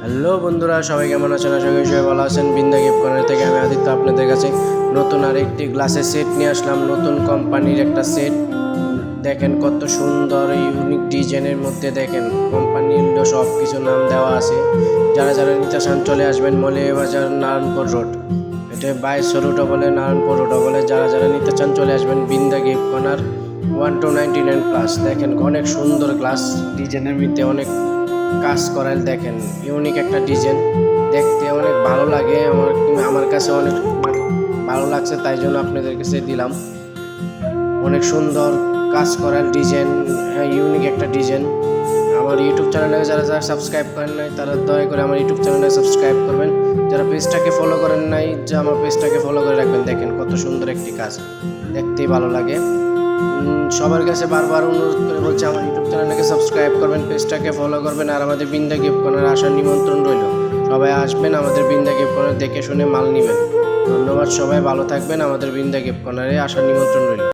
Hello বন্ধুরা, সবাই কেমন আছেন? আশা করি সবাই ভালো আছেন। বিন্দা গিফট কর্নার থেকে আমি আদিত্য আপনাদের কাছে নতুন আরেকটি গ্লাসের সেট নিয়ে আসলাম। নতুন কোম্পানির একটা সেট। দেখেন কত সুন্দর ইউনিক ডিজাইনের মধ্যে দেখেন কোম্পানির সব কিছু নাম দেওয়া আছে। যারা যারা নিতে চান চলে আসবেন মলে বাজার নারায়ণপুর রোড। এটা বাইশশো রুটও বলে নারায়ণপুর রোডও বলে যারা যারা নিতে চান চলে আসবেন Binda gift corner one two ninety nine plus দেখেন অনেক সুন্দর গ্লাস ডিজাইনের মধ্যে অনেক কাজ করাল দেখেন ইউনিক একটা ডিজাইন দেখতে অনেক ভালো লাগে, আমার আমার কাছে অনেক ভালো লাগছে, তাই জন্য আপনাদের কাছে দিলাম। অনেক সুন্দর কাজ করার ডিজাইন ইউনিক একটা ডিজাইন আমার ইউটিউব চ্যানেলে যারা যারা সাবস্ক্রাইব করেন নাই, তারা দয়া করে আমার ইউটিউব চ্যানেলে সাবস্ক্রাইব করবেন। যারা পেজটাকে ফলো করেন নাই, যে আমার পেজটাকে ফলো করে রাখবেন, দেখেন কত সুন্দর একটি কাজ। দেখতেই ভালো লাগে। সবার কাছে বারবার অনুরোধ করে বলছি, আমার ইউটিউব চ্যানেলটাকে সাবস্ক্রাইব করবেন পেজটাকে ফলো করবেন, আর আমাদের বিন্দা গিফট কর্নার আসার নিমন্ত্রণ রইল। সবাই আসবেন, আমাদের বিন্দা গিফট কর্নার দেখে শুনে মাল নেবেন। ধন্যবাদ সবাই, ভালো থাকবেন, আমাদের বিন্দা গিফট কর্নারে আসার নিমন্ত্রণ রইল।